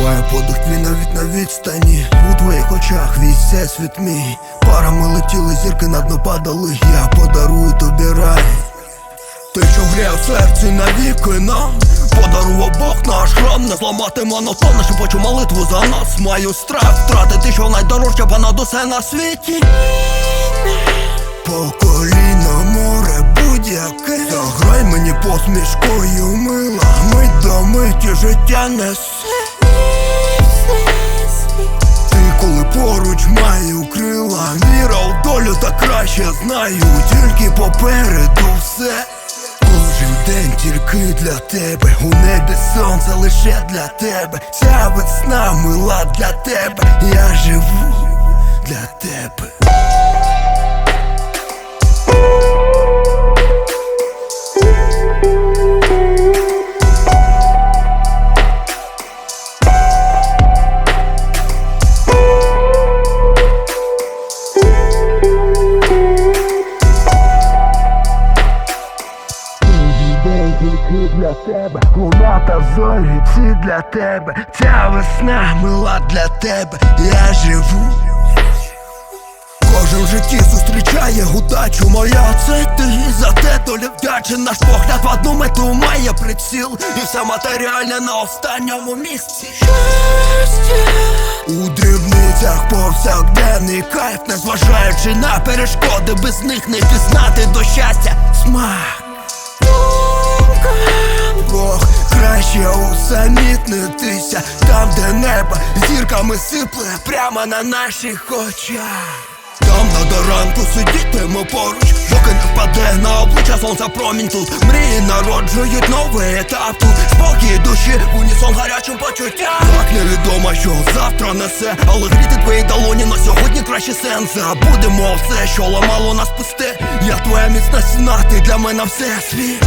Тримаю подих твій навіть на відстані. У твоїх очах весь всесвіт мій. Парами летіли, зірки на дно падали. Я подарую тобі рай. Ти, що гріє в серці навіки нам Подарував Бог наш храм Не зламати монотонно, що почу молитву за нас. Маю страх втратити, що найдорожче понад усе на світі. По коліна море будь-яке. Заграй мені посмішкою мила. Мить до миті життя несе поруч маю крила Віра в долю та краще знаю. Тільки попереду все. Кожен день тільки для тебе. У небі сонце лише для тебе. Ця весна мила для тебе. Я живу для тебе для тебе, луна та зорі ці для тебе, ця весна мила для тебе, я живу. Кожен в житті зустрічає удачу. Моя це ти. За те долі вдячен наш погляд в одну мету має приціл. І все матеріальне на останньому місці. У дрібницях повсякденний кайф, незважаючи на перешкоди, без них не пізнати до щастя. Смак краще усамітнитися там, де небо зірками сипле прямо на наших очах. Там на до ранку сидітимемо поруч, поки не впаде на обличчя сонця промінь тут. Мрії народжують новий етап тут. Спокій душі, унісон гарячим почуттям. Так невідомо, що завтра несе, але гріти твої долоні на сьогодні краще сенс Забудемо все, що ламало нас пусте. Я твоя міцна стіна, ти для мене все світ